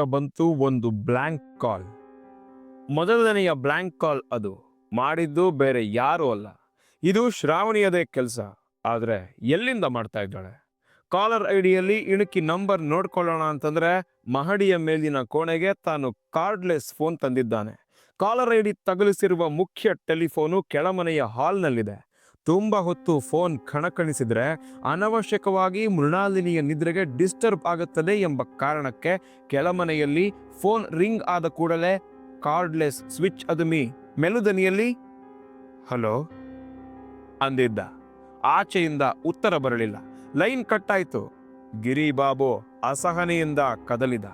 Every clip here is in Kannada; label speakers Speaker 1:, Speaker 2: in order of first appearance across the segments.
Speaker 1: ಬಂತು ಒಂದು ಬ್ಲ್ಯಾಂಕ್ ಕಾಲ್. ಮೊದಲನೆಯ ಬ್ಲ್ಯಾಂಕ್ ಕಾಲ್ ಅದು. ಮಾಡಿದ್ದು ಬೇರೆ ಯಾರೂ ಅಲ್ಲ. ಇದು ಶ್ರಾವಣಿಯದೇ ಕೆಲಸ. ಆದರೆ ಎಲ್ಲಿಂದ ಮಾಡ್ತಾ ಇದ್ದಾಳೆ? ಕಾಲರ್ ಐಡಿಯಲ್ಲಿ ಇಣುಕಿ ನಂಬರ್ ನೋಡ್ಕೊಳ್ಳೋಣ ಅಂತಂದ್ರೆ ಮಹಡಿಯ ಮೇಲಿನ ಕೋಣೆಗೆ ತಾನು ಕಾರ್ಡ್ಲೆಸ್ ಫೋನ್ ತಂದಿದ್ದಾನೆ. ಕಾಲರ್ ಐಡಿ ತಗಲಿಸಿರುವ ಮುಖ್ಯ ಟೆಲಿಫೋನು ಕೆಳಮನೆಯ ಹಾಲ್ನಲ್ಲಿದೆ. ತುಂಬಾ ಹೊತ್ತು ಫೋನ್ ಕಣಕಣಿಸಿದ್ರೆ ಅನವಶ್ಯಕವಾಗಿ ಮೃಣಾಲಿನಿಯ ನಿದ್ರೆಗೆ ಡಿಸ್ಟರ್ಬ್ ಆಗುತ್ತದೆ ಎಂಬ ಕಾರಣಕ್ಕೆ ಕೆಳಮನೆಯಲ್ಲಿ ಫೋನ್ ರಿಂಗ್ ಆದ ಕೂಡಲೇ ಕಾರ್ಡ್ಲೆಸ್ ಸ್ವಿಚ್ ಅದುಮಿ. ಮೆಲುದನಿಯಲ್ಲಿ, ಹಲೋ? ಅಂದಿದ್ದ. ಆಚೆಯಿಂದ ಉತ್ತರ ಬರಲಿಲ್ಲ. ಲೈನ್ ಕಟ್ಟಾಯಿತು. ಗಿರಿಬಾಬು ಅಸಹನೆಯಿಂದ ಕದಲಿದ.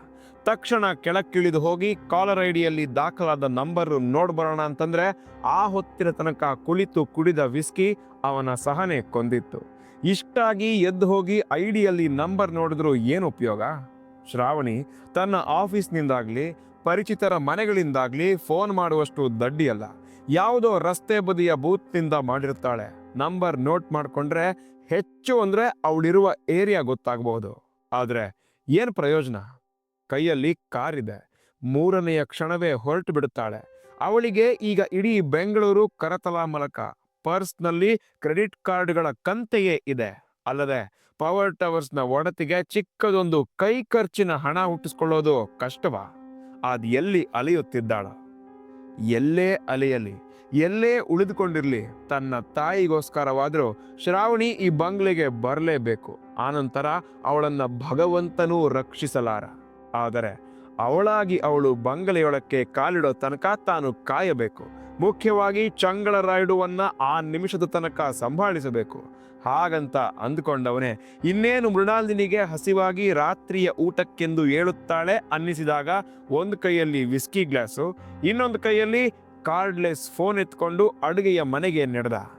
Speaker 1: ತಕ್ಷಣ ಕೆಳಕ್ಕಿಳಿದು ಹೋಗಿ ಕಾಲರ್ ಐಡಿಯಲ್ಲಿ ದಾಖಲಾದ ನಂಬರ್ ನೋಡ್ಬರೋಣ ಅಂತಂದ್ರೆ ಆ ಹೊತ್ತಿನ ತನಕ ಕುಳಿತು ಕುಡಿದ ವಿಸ್ಕಿ ಅವನ ಸಹನೆ ಕೊಂದಿತ್ತು. ಇಷ್ಟಾಗಿ ಎದ್ದು ಹೋಗಿ ಐಡಿಯಲ್ಲಿ ನಂಬರ್ ನೋಡಿದ್ರು ಏನು ಉಪಯೋಗ? ಶ್ರಾವಣಿ, ತನ್ನ ಆಫೀಸ್ನಿಂದಾಗ್ಲಿ, ಪರಿಚಿತರ ಮನೆಗಳಿಂದಾಗ್ಲಿ ಫೋನ್ ಮಾಡುವಷ್ಟು ದಡ್ಡಿಯಲ್ಲ. ಯಾವುದೋ ರಸ್ತೆ ಬದಿಯ ಬೂತ್ನಿಂದ ಮಾಡಿರ್ತಾಳೆ. ನಂಬರ್ ನೋಟ್ ಮಾಡಿಕೊಂಡ್ರೆ ಹೆಚ್ಚು ಅಂದ್ರೆ ಅವಳಿರುವ ಏರಿಯಾ ಗೊತ್ತಾಗಬಹುದು ಆದರೆ ಏನು ಪ್ರಯೋಜನ? ಕೈಯಲ್ಲಿ ಕಾರಿದೆ. ಮೂರನೆಯ ಕ್ಷಣವೇ ಹೊರಟು ಬಿಡುತ್ತಾಳೆ. ಅವಳಿಗೆ ಈಗ ಇಡೀ ಬೆಂಗಳೂರು ಕರತಲಾ ಮೂಲಕ. ಪರ್ಸ್ನಲ್ಲಿ ಕ್ರೆಡಿಟ್ ಕಾರ್ಡ್ಗಳ ಕಂತೆಯೇ ಇದೆ. ಅಲ್ಲದೆ ಪವರ್ ಟವರ್ಸ್ನ ಒಡತಿಗೆ ಚಿಕ್ಕದೊಂದು ಕೈ ಖರ್ಚಿನ ಹಣ ಹುಟ್ಟಿಸ್ಕೊಳ್ಳೋದು ಕಷ್ಟವಾ? ಅದು ಎಲ್ಲಿ ಅಲಿಯುತ್ತಿದ್ದಾಳ? ಎಲ್ಲೇ ಅಲೆಯಲಿ? ಎಲ್ಲೇ ಉಳಿದುಕೊಂಡಿರಲಿ? ತನ್ನ ತಾಯಿಗೋಸ್ಕರವಾದರೂ ಶ್ರಾವಣಿ ಈ ಬಂಗ್ಲೆಗೆ ಬರಲೇಬೇಕು. ಆನಂತರ ಅವಳನ್ನ ಭಗವಂತನೂ ರಕ್ಷಿಸಲಾರ. ಆದರೆ ಅವಳಾಗಿ ಅವಳು ಬಂಗಲೆಯೊಳಕ್ಕೆ ಕಾಲಿಡೋ ತನಕ ತಾನು ಕಾಯಬೇಕು. ಮುಖ್ಯವಾಗಿ ಚಂಗಳ ರಾಯುಡುವನ್ನ ಆ ನಿಮಿಷದ ತನಕ ಸಂಭಾಳಿಸಬೇಕು. ಹಾಗಂತ ಅಂದುಕೊಂಡವನೇ, ಇನ್ನೇನು ಮೃಣಾಲಿನಿಗೆ ಹಸಿವಾಗಿ ರಾತ್ರಿಯ ಊಟಕ್ಕೆಂದು ಏಳುತ್ತಾಳೆ ಅನ್ನಿಸಿದಾಗ ಒಂದು ಕೈಯಲ್ಲಿ ವಿಸ್ಕಿ ಗ್ಲಾಸು, ಇನ್ನೊಂದು ಕೈಯಲ್ಲಿ ಕಾರ್ಡ್ಲೆಸ್ ಫೋನ್ ಎತ್ಕೊಂಡು ಅಡುಗೆಯ ಮನೆಗೆ ನಡೆದ.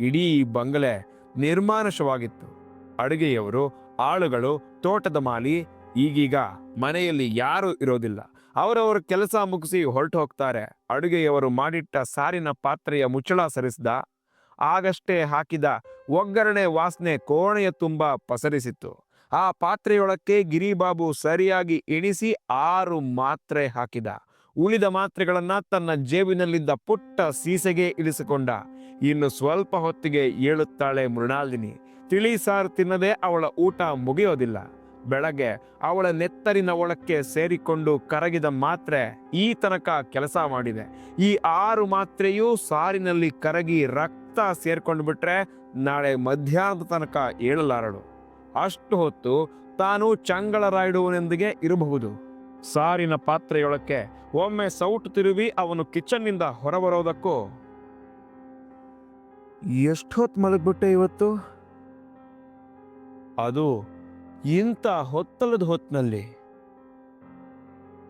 Speaker 1: ಇಡೀ ಬಂಗಲೆ ನಿರ್ಮಾನುಷವಾಗಿತ್ತು. ಅಡುಗೆಯವರು, ಆಳುಗಳು, ತೋಟದ ಮಾಲಿ ಈಗೀಗ ಮನೆಯಲ್ಲಿ ಯಾರೂ ಇರೋದಿಲ್ಲ. ಅವರವರ ಕೆಲಸ ಮುಗಿಸಿ ಹೊರಟು ಹೋಗ್ತಾರೆ. ಅಡುಗೆಯವರು ಮಾಡಿಟ್ಟ ಸಾರಿನ ಪಾತ್ರೆಯ ಮುಚ್ಚಳ ಸರಿಸಿದ. ಆಗಷ್ಟೇ ಹಾಕಿದ ಒಗ್ಗರಣೆ ವಾಸನೆ ಕೋಣೆಯ ತುಂಬ ಪಸರಿಸಿತ್ತು. ಆ ಪಾತ್ರೆಯೊಳಕ್ಕೆ ಗಿರಿಬಾಬು ಸರಿಯಾಗಿ ಎಣಿಸಿ ಆರು ಮಾತ್ರೆ ಹಾಕಿದ. ಉಳಿದ ಮಾತ್ರೆಗಳನ್ನು ತನ್ನ ಜೇಬಿನಲ್ಲಿದ್ದ ಪುಟ್ಟ ಸೀಸೆಗೆ ಇಳಿಸಿಕೊಂಡ. ಇನ್ನು ಸ್ವಲ್ಪ ಹೊತ್ತಿಗೆ ಏಳುತ್ತಾಳೆ ಮೃಣಾಲಿನಿ. ತಿಳಿ ಸಾರು ತಿನ್ನದೆ ಅವಳ ಊಟ ಮುಗಿಯೋದಿಲ್ಲ. ಬೆಳಗ್ಗೆ ಅವಳ ನೆತ್ತರಿನ ಒಳಕ್ಕೆ ಸೇರಿಕೊಂಡು ಕರಗಿದ ಮಾತ್ರೆ ಈ ತನಕ ಕೆಲಸ ಮಾಡಿದೆ. ಈ ಆರು ಮಾತ್ರೆಯೂ ಸಾರಿನಲ್ಲಿ ಕರಗಿ ರಕ್ತ ಸೇರ್ಕೊಂಡು ಬಿಟ್ರೆ ನಾಳೆ ಮಧ್ಯಾಹ್ನದ ತನಕ ಏಳಲಾರಳು. ಅಷ್ಟು ಹೊತ್ತು ತಾನು ಚಂಗಳ ರಾಯುಡುವನೊಂದಿಗೆ ಇರಬಹುದು. ಸಾರಿನ ಪಾತ್ರೆಯೊಳಕ್ಕೆ ಒಮ್ಮೆ ಸೌಟು ತಿರುವಿ ಅವನು ಕಿಚನ್ನಿಂದ ಹೊರಬರೋದಕ್ಕೂ. ಎಷ್ಟೊತ್ತು ಮಲಗ್ಬಿಟ್ಟೆ ಇವತ್ತು? ಅದು ಇಂಥ ಹೊತ್ತಲದ ಹೊತ್ತಿನಲ್ಲಿ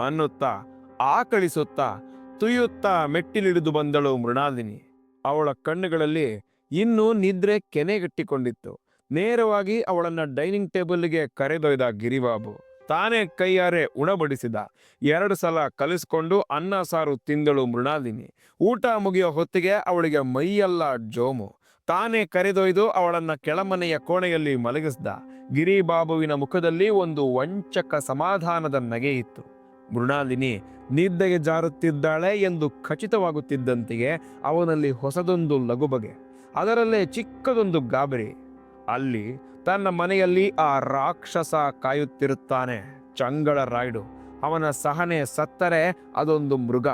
Speaker 1: ಅನ್ನುತ್ತಾ, ಆಕಳಿಸುತ್ತಾ, ತುಯ್ಯುತ್ತಾ ಮೆಟ್ಟಿಲಿಡಿದು ಬಂದಳು ಮೃಣಾಲಿನಿ. ಅವಳ ಕಣ್ಣುಗಳಲ್ಲಿ ಇನ್ನೂ ನಿದ್ರೆ ಕೆನೆಗಟ್ಟಿಕೊಂಡಿತ್ತು. ನೇರವಾಗಿ ಅವಳನ್ನ ಡೈನಿಂಗ್ ಟೇಬಲ್ಗೆ ಕರೆದೊಯ್ದ ಗಿರಿಬಾಬು. ತಾನೇ ಕೈಯಾರೆ ಉಣಬಡಿಸಿದ. ಎರಡು ಸಲ ಕಲಿಸ್ಕೊಂಡು ಅನ್ನ ಸಾರು ತಿಂದಳು ಮೃಣಾಲಿನಿ. ಊಟ ಮುಗಿಯೋ ಹೊತ್ತಿಗೆ ಅವಳಿಗೆ ಮೈಯೆಲ್ಲ ಜೋಮು. ತಾನೇ ಕರೆದೊಯ್ದು ಅವಳನ್ನ ಕೆಳಮನೆಯ ಕೋಣೆಯಲ್ಲಿ ಮಲಗಿಸಿದ. ಗಿರಿಬಾಬುವಿನ ಮುಖದಲ್ಲಿ ಒಂದು ವಂಚಕ ಸಮಾಧಾನದ ನಗೆ ಇತ್ತು. ಮೃಣಾಲಿನಿ, ನಿದ್ದೆಗೆ ಜಾರುತ್ತಿದ್ದಾಳೆ ಎಂದು ಖಚಿತವಾಗುತ್ತಿದ್ದಂತೆಯೇ ಅವನಲ್ಲಿ ಹೊಸದೊಂದು ಲಗುಬಗೆ ಅದರಲ್ಲೇ ಚಿಕ್ಕದೊಂದು ಗಾಬರಿ. ಅಲ್ಲಿ ತನ್ನ ಮನೆಯಲ್ಲಿ ಆ ರಾಕ್ಷಸ ಕಾಯುತ್ತಿರುತ್ತಾನೆ ಚಂಗಳ ರಾಯ್ಡು. ಅವನ ಸಹನೆ ಸತ್ತರೆ ಅದೊಂದು ಮೃಗ.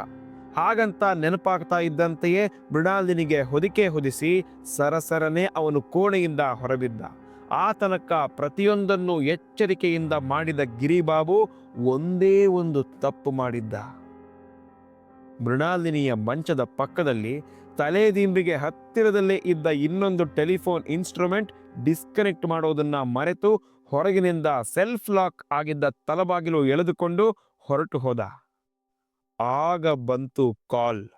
Speaker 1: ಹಾಗಂತ ನೆನಪಾಗ್ತಾ ಇದ್ದಂತೆಯೇ ಮೃಣಾಲಿನಿಗೆ ಹೊದಿಕೆ ಹೊದಿಸಿ ಸರಸರನೆ ಅವನು ಕೋಣೆಯಿಂದ ಹೊರಬಿದ್ದ. ಆ ತನಕ ಪ್ರತಿಯೊಂದನ್ನು ಎಚ್ಚರಿಕೆಯಿಂದ ಮಾಡಿದ ಗಿರಿಬಾಬು ಒಂದೇ ಒಂದು ತಪ್ಪು ಮಾಡಿದ್ದ. ಮೃಣಾಲಿನಿಯ ಮಂಚದ ಪಕ್ಕದಲ್ಲಿ ತಲೆದಿಂಬಿಗೆ ಹತ್ತಿರದಲ್ಲೇ ಇದ್ದ ಇನ್ನೊಂದು ಟೆಲಿಫೋನ್ ಇನ್ಸ್ಟ್ರೂಮೆಂಟ್ ಡಿಸ್ಕನೆಕ್ಟ್ ಮಾಡೋದನ್ನ ಮರೆತು ಹೊರಗಿನಿಂದ ಸೆಲ್ಫ್ ಲಾಕ್ ಆಗಿದ್ದ ತಲಬಾಗಿಲು ಎಳೆದುಕೊಂಡು ಹೊರಟು ಹೋದ. ಆಗ ಬಂತು ಕಾಲ್.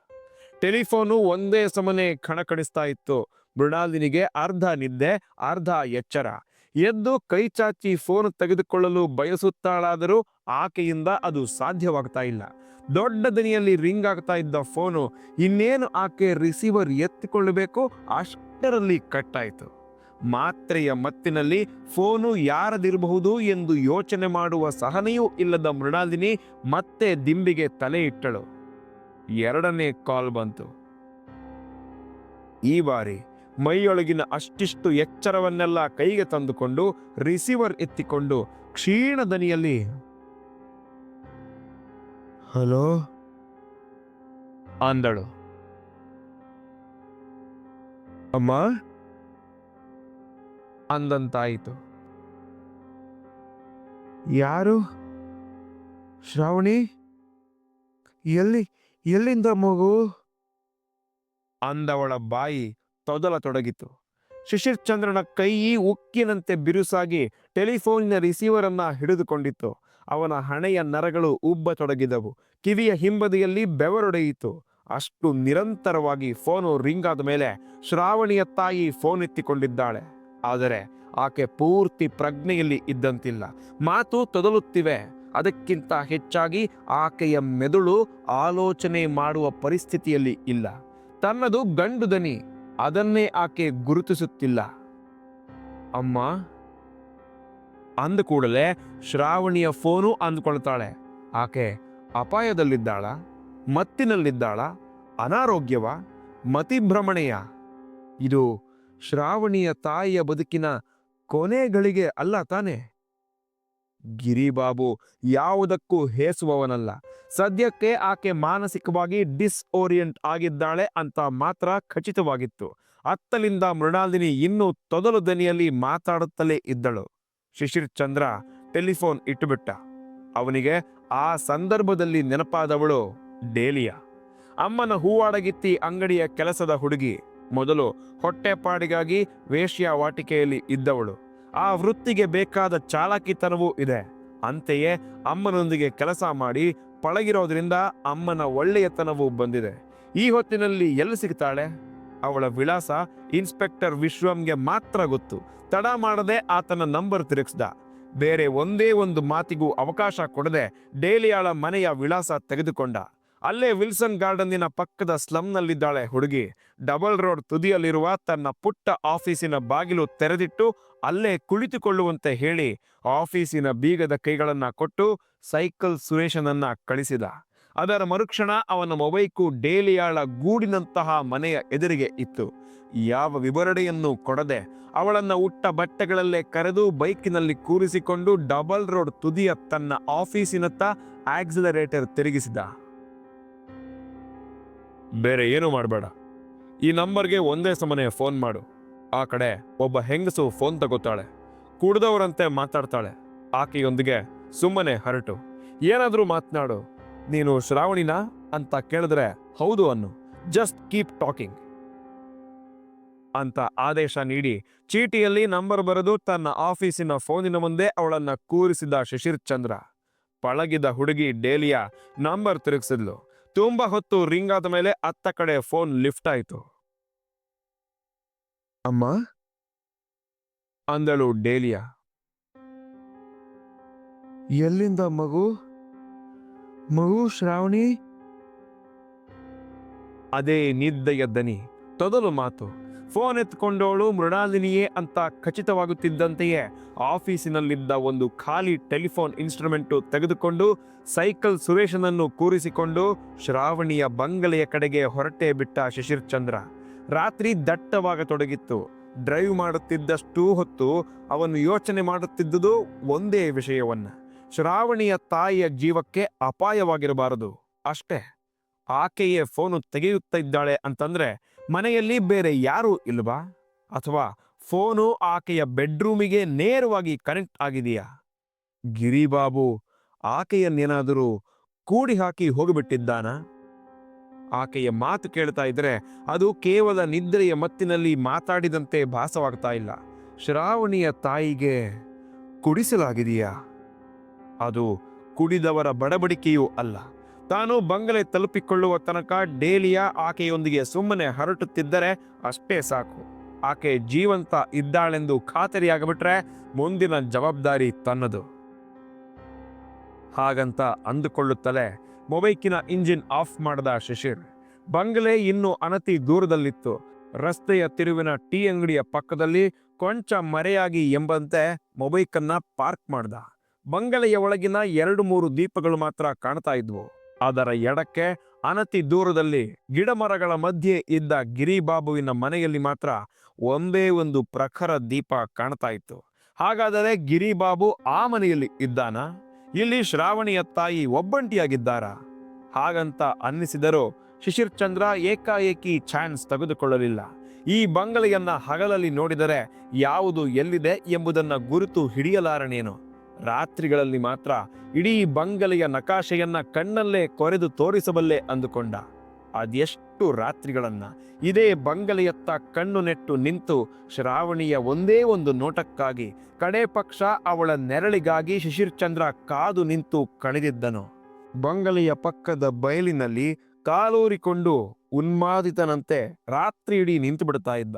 Speaker 1: ಟೆಲಿಫೋನು ಒಂದೇ ಸಮನೆ ಕಣಕಣಿಸ್ತಾ ಇತ್ತು. ಮೃಣಾಲಿನಿಗೆ ಅರ್ಧ ನಿದ್ದೆ, ಅರ್ಧ ಎಚ್ಚರ. ಎದ್ದು ಕೈ ಚಾಚಿ ಫೋನ್ ತೆಗೆದುಕೊಳ್ಳಲು ಬಯಸುತ್ತಾಳಾದರೂ ಆಕೆಯಿಂದ ಅದು ಸಾಧ್ಯವಾಗ್ತಾ ಇಲ್ಲ. ದೊಡ್ಡ ದನಿಯಲ್ಲಿ ರಿಂಗ್ ಆಗ್ತಾ ಇದ್ದ ಫೋನು ಇನ್ನೇನು ಆಕೆ ರಿಸೀವರ್ ಎತ್ತಿಕೊಳ್ಳಬೇಕು ಅಷ್ಟರಲ್ಲಿ ಕಟ್ಟಾಯಿತು. ಮಾತ್ರೆಯ ಮತ್ತಿನಲ್ಲಿ ಫೋನು ಯಾರದಿರಬಹುದು ಎಂದು ಯೋಚನೆ ಮಾಡುವ ಸಹನೆಯೂ ಇಲ್ಲದ ಮೃಣಾಲಿನಿ ಮತ್ತೆ ದಿಂಬಿಗೆ ತಲೆ ಇಟ್ಟಳು. ಎರಡನೇ ಕಾಲ್ ಬಂತು. ಈ ಬಾರಿ ಮೈಯೊಳಗಿನ ಅಷ್ಟಿಷ್ಟು ಎಚ್ಚರವನ್ನೆಲ್ಲ ಕೈಗೆ ತಂದುಕೊಂಡು ರಿಸೀವರ್ ಎತ್ತಿಕೊಂಡು ಕ್ಷೀಣ ದನಿಯಲ್ಲಿ, ಹಲೋ? ಅಂದಳು. ಅಮ್ಮ? ಅಂದಂತಾಯಿತು. ಯಾರು? ಶ್ರಾವಣಿ? ಎಲ್ಲಿ ಎಲ್ಲಿಂದ ಮಗು? ಅಂದವಳ ಬಾಯಿ ತೊದಲತೊಡಗಿತು. ಶಿಶಿರ್ ಚಂದ್ರನ ಕೈ ಉಕ್ಕಿನಂತೆ ಬಿರುಸಾಗಿ ಟೆಲಿಫೋನಿನ ರಿಸೀವರ್ ಅನ್ನ ಹಿಡಿದುಕೊಂಡಿತ್ತು. ಅವನ ಹಣೆಯ ನರಗಳು ಉಬ್ಬತೊಡಗಿದವು. ಕಿವಿಯ ಹಿಂಬದಿಯಲ್ಲಿ ಬೆವರೊಡೆಯಿತು. ಅಷ್ಟು ನಿರಂತರವಾಗಿ ಫೋನು ರಿಂಗ್ ಆದ ಮೇಲೆ ಶ್ರಾವಣಿಯ ತಾಯಿ ಫೋನ್ ಎತ್ತಿಕೊಂಡಿದ್ದಾಳೆ. ಆದರೆ ಆಕೆ ಪೂರ್ತಿ ಪ್ರಜ್ಞೆಯಲ್ಲಿ ಇದ್ದಂತಿಲ್ಲ. ಮಾತು ತೊದಲುತ್ತಿವೆ. ಅದಕ್ಕಿಂತ ಹೆಚ್ಚಾಗಿ ಆಕೆಯ ಮೆದುಳು ಆಲೋಚನೆ ಮಾಡುವ ಪರಿಸ್ಥಿತಿಯಲ್ಲಿ ಇಲ್ಲ. ತನ್ನದು ಗಂಡು ದನಿ, ಅದನ್ನೇ ಆಕೆ ಗುರುತಿಸುತ್ತಿಲ್ಲ. ಅಮ್ಮ, ಅಂದ ಕೂಡಲೇ ಶ್ರಾವಣಿಯ ಫೋನು ಅಂದ್ಕೊಳ್ತಾಳೆ. ಆಕೆ ಅಪಾಯದಲ್ಲಿದ್ದಾಳ? ಮತ್ತಿನಲ್ಲಿದ್ದಾಳ? ಅನಾರೋಗ್ಯವ? ಮತಿಭ್ರಮಣೆಯ? ಇದು ಶ್ರಾವಣಿಯ ತಾಯಿಯ ಬದುಕಿನ ಕೊನೆಗಳಿಗೆ ಅಲ್ಲ ತಾನೆ? ಗಿರಿಬಾಬು ಯಾವುದಕ್ಕೂ ಹೇಸುವವನಲ್ಲ. ಸದ್ಯಕ್ಕೆ ಆಕೆ ಮಾನಸಿಕವಾಗಿ ಡಿಸ್ಓರಿಯಂಟ್ ಆಗಿದ್ದಾಳೆ ಅಂತ ಮಾತ್ರ ಖಚಿತವಾಗಿತ್ತು. ಅತ್ತಲಿಂದ ಮೃಣಾಲಿನಿ ಇನ್ನೂ ತೊದಲು ದನಿಯಲ್ಲಿ ಮಾತಾಡುತ್ತಲೇ ಇದ್ದಳು. ಶಿಶಿರ್ ಚಂದ್ರ ಟೆಲಿಫೋನ್ ಇಟ್ಟುಬಿಟ್ಟ. ಅವನಿಗೆ ಆ ಸಂದರ್ಭದಲ್ಲಿ ನೆನಪಾದವಳು ಡೇಲಿಯ. ಅಮ್ಮನ ಹೂವಾಡಗಿತ್ತಿ ಅಂಗಡಿಯ ಕೆಲಸದ ಹುಡುಗಿ. ಮೊದಲು ಹೊಟ್ಟೆಪಾಡಿಗಾಗಿ ವೇಶ್ಯಾವಾಟಿಕೆಯಲ್ಲಿ ಇದ್ದವಳು. ಆ ವೃತ್ತಿಗೆ ಬೇಕಾದ ಚಾಲಾಕಿತನವೂ ಇದೆ. ಅಂತೆಯೇ ಅಮ್ಮನೊಂದಿಗೆ ಕೆಲಸ ಮಾಡಿ ಪಳಗಿರೋದ್ರಿಂದ ಅಮ್ಮನ ಒಳ್ಳೆಯತನವೂ ಬಂದಿದೆ. ಈ ಹೊತ್ತಿನಲ್ಲಿ ಎಲ್ಲಿ ಸಿಗ್ತಾಳೆ? ಅವಳ ವಿಳಾಸ ಇನ್ಸ್ಪೆಕ್ಟರ್ ವಿಶ್ವಂಗೆ ಮಾತ್ರ ಗೊತ್ತು. ತಡ ಮಾಡದೆ ಆತನ ನಂಬರ್ ತಿರುಗಿಸ್ದ. ಬೇರೆ ಒಂದೇ ಒಂದು ಮಾತಿಗೂ ಅವಕಾಶ ಕೊಡದೆ ಡೇಲಿಯಾಳ ಮನೆಯ ವಿಳಾಸ ತೆಗೆದುಕೊಂಡ. ಅಲ್ಲೇ ವಿಲ್ಸನ್ ಗಾರ್ಡನ್ನಿನ ಪಕ್ಕದ ಸ್ಲಮ್ನಲ್ಲಿದ್ದಾಳೆ ಹುಡುಗಿ. ಡಬಲ್ ರೋಡ್ ತುದಿಯಲ್ಲಿರುವ ತನ್ನ ಪುಟ್ಟ ಆಫೀಸಿನ ಬಾಗಿಲು ತೆರೆದಿಟ್ಟು ಅಲ್ಲೇ ಕುಳಿತುಕೊಳ್ಳುವಂತೆ ಹೇಳಿ ಆಫೀಸಿನ ಬೀಗದ ಕೈಗಳನ್ನ ಕೊಟ್ಟು ಸೈಕಲ್ ಸುರೇಶನನ್ನ ಕಳಿಸಿದ. ಅದರ ಮರುಕ್ಷಣ ಅವನ ಮೊಬೈಕು ಡೇಲಿಯಾಳ ಗೂಡಿನಂತಹ ಮನೆಯ ಎದುರಿಗೆ ಇತ್ತು. ಯಾವ ವಿವರಣೆಯನ್ನು ಕೊಡದೆ ಅವಳನ್ನ ಉಟ್ಟ ಬಟ್ಟೆಗಳಲ್ಲೇ ಕರೆದು ಬೈಕಿನಲ್ಲಿ ಕೂರಿಸಿಕೊಂಡು ಡಬಲ್ ರೋಡ್ ತುದಿಯ ತನ್ನ ಆಫೀಸಿನತ್ತ ಆಕ್ಸಿಲರೇಟರ್ ತಿರುಗಿಸಿದ. ಬೇರೆ ಏನು ಮಾಡಬೇಡ. ಈ ನಂಬರ್ಗೆ ಒಂದೇ ಸಮನೆ ಫೋನ್ ಮಾಡು. ಆ ಕಡೆ ಒಬ್ಬ ಹೆಂಗಸು ಫೋನ್ ತಗೋತಾಳೆ. ಕುಡ್ದವರಂತೆ ಮಾತಾಡ್ತಾಳೆ. ಆಕೆಯೊಂದಿಗೆ ಸುಮ್ಮನೆ ಹರಟು. ಏನಾದರೂ ಮಾತನಾಡು. ನೀನು ಶ್ರಾವಣಿನ? ಅಂತ ಕೇಳಿದ್ರೆ ಹೌದು ಅನ್ನು. Just keep talking. ಅಂತ ಆದೇಶ ನೀಡಿ ಚೀಟಿಯಲ್ಲಿ ನಂಬರ್ ಬರೆದು ತನ್ನ ಆಫೀಸಿನ ಫೋನಿನ ಮುಂದೆ ಅವಳನ್ನ ಕೂರಿಸಿದ ಶಿಶಿರ್ ಚಂದ್ರ ಪಳಗಿದ ಹುಡುಗಿ ಡೇಲಿಯಾ ನಂಬರ್ ತಿರುಗಿಸಿದ್ಲು. ತುಂಬಾ ಹೊತ್ತು ರಿಂಗ್ ಆದ ಮೇಲೆ ಅತ್ತ ಕಡೆ ಫೋನ್ ಲಿಫ್ಟ್ ಆಯಿತು. ಅಮ್ಮ? ಅಂದಳು ಡೇಲಿಯಾ. ಎಲ್ಲಿಂದ ಮಗು? ಮಗು ಶ್ರಾವಣಿ? ಅದೇ ನಿದ್ದೆಯ ದನಿ ತೊದಲು ಮಾತು. ಫೋನ್ ಎತ್ಕೊಂಡವಳು ಮೃಣಾಲಿನಿಯೇ ಅಂತ ಖಚಿತವಾಗುತ್ತಿದ್ದಂತೆಯೇ ಆಫೀಸಿನಲ್ಲಿದ್ದ ಒಂದು ಖಾಲಿ ಟೆಲಿಫೋನ್ ಇನ್ಸ್ಟ್ರೂಮೆಂಟು ತೆಗೆದುಕೊಂಡು ಸೈಕಲ್ ಸುರೇಶನನ್ನು ಕೂರಿಸಿಕೊಂಡು ಶ್ರಾವಣಿಯ ಬಂಗಲೆಯ ಕಡೆಗೆ ಹೊರಟೇ ಬಿಟ್ಟ ಶಿಶಿರ್ ಚಂದ್ರ ರಾತ್ರಿ ದಟ್ಟವಾಗತೊಡಗಿತ್ತು. ಡ್ರೈವ್ ಮಾಡುತ್ತಿದ್ದಷ್ಟು ಹೊತ್ತು ಅವನು ಯೋಚನೆ ಮಾಡುತ್ತಿದ್ದುದು ಒಂದೇ ವಿಷಯವನ್ನ. ಶ್ರಾವಣಿಯ ತಾಯಿಯ ಜೀವಕ್ಕೆ ಅಪಾಯವಾಗಿರಬಾರದು. ಅಷ್ಟೇ. ಆಕೆಯೇ ಫೋನು ತೆಗೆಯುತ್ತಿದ್ದಾಳೆ ಅಂತಂದ್ರೆ ಮನೆಯಲ್ಲಿ ಬೇರೆ ಯಾರೂ ಇಲ್ವಾ ಅಥವಾ ಫೋನು ಆಕೆಯ ಬೆಡ್ರೂಮಿಗೆ ನೇರವಾಗಿ ಕನೆಕ್ಟ್ ಆಗಿದೆಯಾ? ಗಿರಿಬಾಬು, ಆಕೆಯನ್ನೇನಾದರೂ ಕೂಡಿ ಹಾಕಿ ಹೋಗಿಬಿಟ್ಟಿದ್ದಾನ? ಆಕೆಯ ಮಾತು ಕೇಳ್ತಾ ಇದ್ರೆ ಅದು ಕೇವಲ ನಿದ್ರೆಯ ಮತ್ತಿನಲ್ಲಿ ಮಾತಾಡಿದಂತೆ ಭಾಸವಾಗ್ತಾ ಇಲ್ಲ. ಶ್ರಾವಣಿಯ ತಾಯಿಗೆ ಕುಡಿಸಲಾಗಿದೆಯಾ? ಅದು ಕುಡಿದವರ ಬಡಬಡಿಕೆಯೂ ಅಲ್ಲ. ತಾನು ಬಂಗಲೆ ತಲುಪಿಕೊಳ್ಳುವ ತನಕ ಡೇಲಿಯಾ ಆಕೆಯೊಂದಿಗೆ ಸುಮ್ಮನೆ ಹರಟುತ್ತಿದ್ದರೆ ಅಷ್ಟೇ ಸಾಕು. ಆಕೆ ಜೀವಂತ ಇದ್ದಾಳೆಂದು ಖಾತರಿಯಾಗಬಿಟ್ರೆ ಮುಂದಿನ ಜವಾಬ್ದಾರಿ ತನ್ನದು. ಹಾಗಂತ ಅಂದುಕೊಳ್ಳುತ್ತಲೇ ಮೊಬೈಕಿನ ಇಂಜಿನ್ ಆಫ್ ಮಾಡದ ಶಿಶಿರ್. ಬಂಗಲೆ ಇನ್ನೂ ಅನತಿ ದೂರದಲ್ಲಿತ್ತು. ರಸ್ತೆಯ ತಿರುವಿನ ಟೀ ಅಂಗಡಿಯ ಪಕ್ಕದಲ್ಲಿ ಕೊಂಚ ಮರೆಯಾಗಿ ಎಂಬಂತೆ ಮೊಬೈಕನ್ನ ಪಾರ್ಕ್ ಮಾಡ್ದ. ಬಂಗಲೆಯ ಒಳಗಿನ ಎರಡು ಮೂರು ದೀಪಗಳು ಮಾತ್ರ ಕಾಣ್ತಾ ಇದ್ವು. ಅದರ ಎಡಕ್ಕೆ ಅನತಿ ದೂರದಲ್ಲಿ ಗಿಡಮರಗಳ ಮಧ್ಯೆ ಇದ್ದ ಗಿರಿಬಾಬುವಿನ ಮನೆಯಲ್ಲಿ ಮಾತ್ರ ಒಂದೇ ಒಂದು ಪ್ರಖರ ದೀಪ ಕಾಣ್ತಾ ಇತ್ತು. ಹಾಗಾದರೆ ಗಿರಿಬಾಬು ಆ ಮನೆಯಲ್ಲಿ ಇದ್ದಾನ? ಇಲ್ಲಿ ಶ್ರಾವಣಿಯ ತಾಯಿ ಒಬ್ಬಂಟಿಯಾಗಿದ್ದಾರಾ? ಹಾಗಂತ ಅನ್ನಿಸಿದರೂ ಶಿಶಿರ್ ಚಂದ್ರ ಏಕಾಏಕಿ ಚಾನ್ಸ್ ತೆಗೆದುಕೊಳ್ಳಲಿಲ್ಲ. ಈ ಬಂಗಲೆಯನ್ನ ಹಗಲಲ್ಲಿ ನೋಡಿದರೆ ಯಾವುದು ಎಲ್ಲಿದೆ ಎಂಬುದನ್ನ ಗುರುತು ಹಿಡಿಯಲಾರನೇನು? ರಾತ್ರಿಗಳಲ್ಲಿ ಮಾತ್ರ ಇಡೀ ಬಂಗಲೆಯ ನಕಾಶೆಯನ್ನ ಕಣ್ಣಲ್ಲೇ ಕೊರೆದು ತೋರಿಸಬಲ್ಲೆ ಅಂದುಕೊಂಡ. ಅದೆಷ್ಟು ರಾತ್ರಿಗಳನ್ನ. ಇದೇ ಬಂಗಲೆಯತ್ತ ಕಣ್ಣು ನೆಟ್ಟು ನಿಂತು ಶ್ರಾವಣಿಯ ಒಂದೇ ಒಂದು ನೋಟಕ್ಕಾಗಿ ಕಡೆ ಪಕ್ಷ ಅವಳ ನೆರಳಿಗಾಗಿ ಶಿಶಿರ್ಚಂದ್ರ ಕಾದು ನಿಂತು ಕಳೆದಿದ್ದನು ಬಂಗಲೆಯ ಪಕ್ಕದ ಬಯಲಿನಲ್ಲಿ ಕಾಲೂರಿಕೊಂಡು ಉನ್ಮಾದಿತನಂತೆ ರಾತ್ರಿ ಇಡೀ ನಿಂತು ಬಿಡ್ತಾ ಇದ್ದ.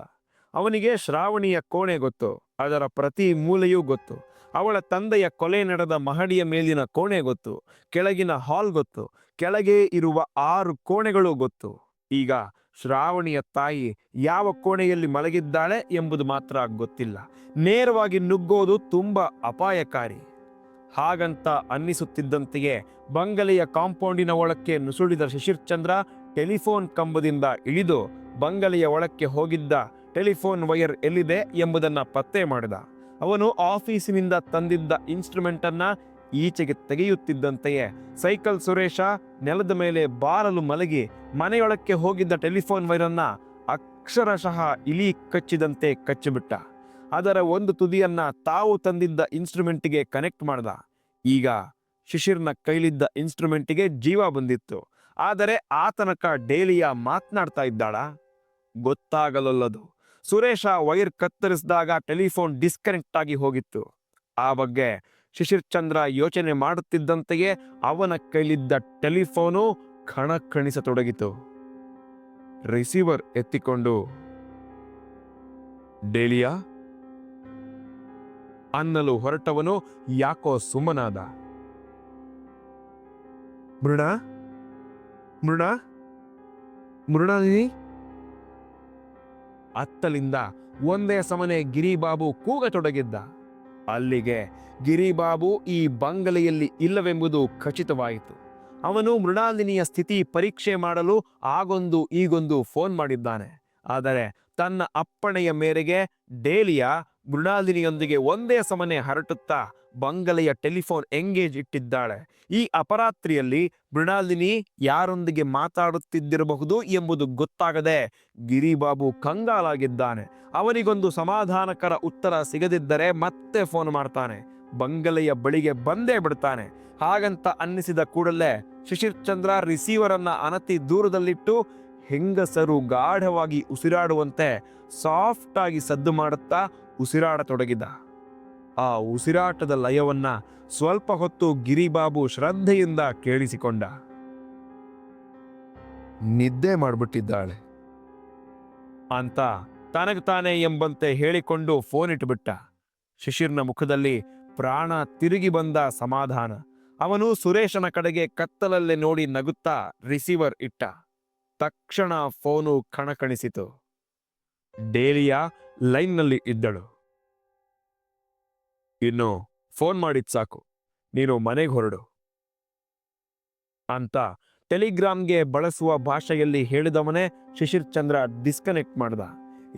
Speaker 1: ಅವನಿಗೆ ಶ್ರಾವಣಿಯ ಕೋಣೆ ಗೊತ್ತು, ಅದರ ಪ್ರತಿ ಮೂಲೆಯೂ ಗೊತ್ತು. ಅವಳ ತಂದೆಯ ಕೊಲೆ ನಡೆದ ಮಹಡಿಯ ಮೇಲಿನ ಕೋಣೆ ಗೊತ್ತು, ಕೆಳಗಿನ ಹಾಲ್ ಗೊತ್ತು, ಕೆಳಗೆ ಇರುವ ಆರು ಕೋಣೆಗಳು ಗೊತ್ತು. ಈಗ ಶ್ರಾವಣಿಯ ತಾಯಿ ಯಾವ ಕೋಣೆಯಲ್ಲಿ ಮಲಗಿದ್ದಾಳೆ ಎಂಬುದು ಮಾತ್ರ ಗೊತ್ತಿಲ್ಲ. ನೇರವಾಗಿ ನುಗ್ಗೋದು ತುಂಬಾ ಅಪಾಯಕಾರಿ. ಹಾಗಂತ ಅನ್ನಿಸುತ್ತಿದ್ದಂತೆಯೇ ಬಂಗಲೆಯ ಕಾಂಪೌಂಡಿನ ಒಳಕ್ಕೆ ನುಸುಳಿದ ಶಶಿರ್ಚಂದ್ರ ಟೆಲಿಫೋನ್ ಕಂಬದಿಂದ ಇಳಿದು ಬಂಗಲೆಯ ಒಳಕ್ಕೆ ಹೋಗಿದ್ದ ಟೆಲಿಫೋನ್ ವೈರ್ ಎಲ್ಲಿದೆ ಎಂಬುದನ್ನು ಪತ್ತೆ ಮಾಡಿದ. ಅವನು ಆಫೀಸಿನಿಂದ ತಂದಿದ್ದ ಇನ್ಸ್ಟ್ರುಮೆಂಟ್ ಅನ್ನ ಈಚೆಗೆ ತೆಗೆಯುತ್ತಿದ್ದಂತೆಯೇ. ಸೈಕಲ್ ಸುರೇಶ ನೆಲದ ಮೇಲೆ ಬಾರಲು ಮಲಗಿ ಮನೆಯೊಳಕ್ಕೆ ಹೋಗಿದ್ದ ಟೆಲಿಫೋನ್ ವೈರನ್ನ ಅಕ್ಷರಶಃ ಇಲಿ ಕಚ್ಚಿದಂತೆ ಕಚ್ಚಿಬಿಟ್ಟ. ಅದರ ಒಂದು ತುದಿಯನ್ನ ತಾವು ತಂದಿದ್ದ ಇನ್ಸ್ಟ್ರುಮೆಂಟ್ಗೆ ಕನೆಕ್ಟ್ ಮಾಡ್ದ. ಈಗ ಶಿಶಿರ್ನ ಕೈಲಿದ್ದ ಇನ್ಸ್ಟ್ರುಮೆಂಟಿಗೆ ಜೀವ ಬಂದಿತ್ತು. ಆದರೆ ಆತನಕ ತನಕ ಡೇಲಿಯ ಮಾತನಾಡ್ತಾ ಇದ್ದಾಳ? ಗೊತ್ತಾಗಲೊಲ್ಲದು. ಸುರೇಶ ವೈರ್ ಕತ್ತರಿಸಿದಾಗ ಟೆಲಿಫೋನ್ ಡಿಸ್ಕನೆಕ್ಟ್ ಆಗಿ ಹೋಗಿತ್ತು. ಆ ಬಗ್ಗೆ ಶಿಶಿರ್ ಚಂದ್ರ ಯೋಚನೆ ಮಾಡುತ್ತಿದ್ದಂತೆಯೇ ಅವನ ಕೈಲಿದ್ದ ಟೆಲಿಫೋನು ಕಣಕಣಿಸತೊಡಗಿತು ರಿಸೀವರ್ ಎತ್ತಿಕೊಂಡು, ಡೇಲಿಯಾ? ಅನ್ನಲು ಹೊರಟವನು ಯಾಕೋ ಸುಮ್ಮನಾದ. ಮೃಣ? ಮೃಣ? ಮೃಣಾಲಿನಿ? ಅತ್ತಲಿಂದ ಒಂದೇ ಸಮನೆ ಗಿರಿಬಾಬು ಕೂಗತೊಡಗಿದ್ದ. ಅಲ್ಲಿಗೆ ಗಿರಿಬಾಬು ಈ ಬಂಗಲೆಯಲ್ಲಿ ಇಲ್ಲವೆಂಬುದು ಖಚಿತವಾಯಿತು. ಅವನು ಮೃಣಾಲಿನಿಯ ಸ್ಥಿತಿ ಪರೀಕ್ಷೆ ಮಾಡಲು ಆಗೊಂದು ಈಗೊಂದು ಫೋನ್ ಮಾಡಿದ್ದಾನೆ. ಆದರೆ ತನ್ನ ಅಪ್ಪಣೆಯ ಮೇರೆಗೆ ಡೇಲಿಯಾ ಮೃಣಾಲಿನಿಯೊಂದಿಗೆ ಒಂದೇ ಸಮನೆ ಹರಟುತ್ತಾ ಬಂಗಲೆಯ ಟೆಲಿಫೋನ್ ಎಂಗೇಜ್ ಇಟ್ಟಿದ್ದಾಳೆ. ಈ ಅಪರಾತ್ರಿಯಲ್ಲಿ ಮೃಣಾಲಿನಿ ಯಾರೊಂದಿಗೆ ಮಾತಾಡುತ್ತಿದ್ದಿರಬಹುದು ಎಂಬುದು ಗೊತ್ತಾಗದೆ ಗಿರಿಬಾಬು ಕಂಗಾಲಾಗಿದ್ದಾನೆ. ಅವನಿಗೊಂದು ಸಮಾಧಾನಕರ ಉತ್ತರ ಸಿಗದಿದ್ದರೆ ಮತ್ತೆ ಫೋನ್ ಮಾಡ್ತಾನೆ. ಬಂಗಲೆಯ ಬಳಿಗೆ ಬಂದೇ ಬಿಡ್ತಾನೆ. ಹಾಗಂತ ಅನ್ನಿಸಿದ ಕೂಡಲೇ ಶಿಶಿರ್ ಚಂದ್ರ ರಿಸೀವರ್ ಅನ್ನ ಅನತಿ ದೂರದಲ್ಲಿಟ್ಟು ಹೆಂಗಸರು ಗಾಢವಾಗಿ ಉಸಿರಾಡುವಂತೆ ಸಾಫ್ಟ್ ಆಗಿ ಸದ್ದು ಮಾಡುತ್ತಾ ಉಸಿರಾಡತೊಡಗಿದ. ಆ ಉಸಿರಾಟದ ಲಯವನ್ನ ಸ್ವಲ್ಪ ಹೊತ್ತು ಗಿರಿಬಾಬು ಶ್ರದ್ಧೆಯಿಂದ ಕೇಳಿಸಿಕೊಂಡ. ನಿದ್ದೆ ಮಾಡ್ಬಿಟ್ಟಿದ್ದಾಳೆ. ಅಂತ ತಾನೇ ಎಂಬಂತೆ ಹೇಳಿಕೊಂಡು ಫೋನ್ ಇಟ್ಬಿಟ್ಟ. ಶಿಶಿರ್ನ ಮುಖದಲ್ಲಿ ಪ್ರಾಣ ತಿರುಗಿ ಬಂದ ಸಮಾಧಾನ. ಅವನು ಸುರೇಶನ ಕಡೆಗೆ ಕತ್ತಲಲ್ಲೇ ನೋಡಿ ನಗುತ್ತಾ ರಿಸೀವರ್ ಇಟ್ಟ. ತಕ್ಷಣ ಫೋನು ಕಣಕಣಿಸಿತು. ಡೇಲಿಯಾ ಲೈನ್ನಲ್ಲಿ ಇದ್ದಳು. ಇನ್ನು ಫೋನ್ ಮಾಡಿದ್ ಸಾಕು, ನೀನು ಮನೆಗೆ ಹೊರಡು. ಅಂತ ಟೆಲಿಗ್ರಾಮ್ಗೆ ಬಳಸುವ ಭಾಷೆಯಲ್ಲಿ ಹೇಳಿದವನೇ ಶಿಶಿರ್ ಚಂದ್ರ ಡಿಸ್ಕನೆಕ್ಟ್ ಮಾಡ್ದ.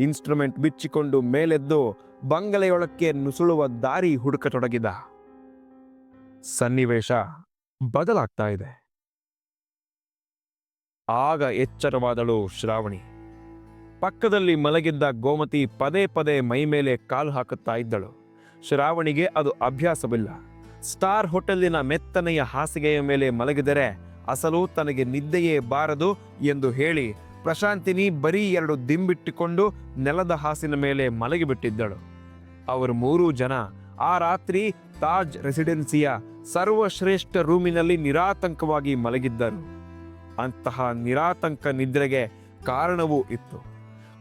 Speaker 1: ಇನ್ಸ್ಟ್ರೂಮೆಂಟ್ ಬಿಚ್ಚಿಕೊಂಡು ಮೇಲೆದ್ದು ಬಂಗಲೆಯೊಳಕ್ಕೆ ನುಸುಳುವ ದಾರಿ ಹುಡುಕತೊಡಗಿದ. ಸನ್ನಿವೇಶ ಬದಲಾಗ್ತಾ ಇದೆ. ಆಗ ಎಚ್ಚರವಾದಳು ಶ್ರಾವಣಿ. ಪಕ್ಕದಲ್ಲಿ ಮಲಗಿದ್ದ ಗೋಮತಿ ಪದೇ ಪದೇ ಮೈಮೇಲೆ ಕಾಲು ಹಾಕುತ್ತಾ ಇದ್ದಳು. ಶ್ರಾವಣಿಗೆ ಅದು ಅಭ್ಯಾಸವಿಲ್ಲ. ಸ್ಟಾರ್ ಹೋಟೆಲಿನ ಮೆತ್ತನೆಯ ಹಾಸಿಗೆಯ ಮೇಲೆ ಮಲಗಿದರೆ ಅಸಲು ತನಗೆ ನಿದ್ದೆಯೇ ಬಾರದು ಎಂದು ಹೇಳಿ ಪ್ರಶಾಂತಿನಿ ಬರೀ ಎರಡು ದಿಂಬಿಟ್ಟುಕೊಂಡು ನೆಲದ ಹಾಸಿನ ಮೇಲೆ ಮಲಗಿಬಿಟ್ಟಿದ್ದಳು. ಅವರು ಮೂರೂ ಜನ ಆ ರಾತ್ರಿ ತಾಜ್ ರೆಸಿಡೆನ್ಸಿಯ ಸರ್ವಶ್ರೇಷ್ಠ ರೂಮಿನಲ್ಲಿ ನಿರಾತಂಕವಾಗಿ ಮಲಗಿದ್ದರು. ಅಂತಹ ನಿರಾತಂಕ ನಿದ್ರೆಗೆ ಕಾರಣವೂ ಇತ್ತು.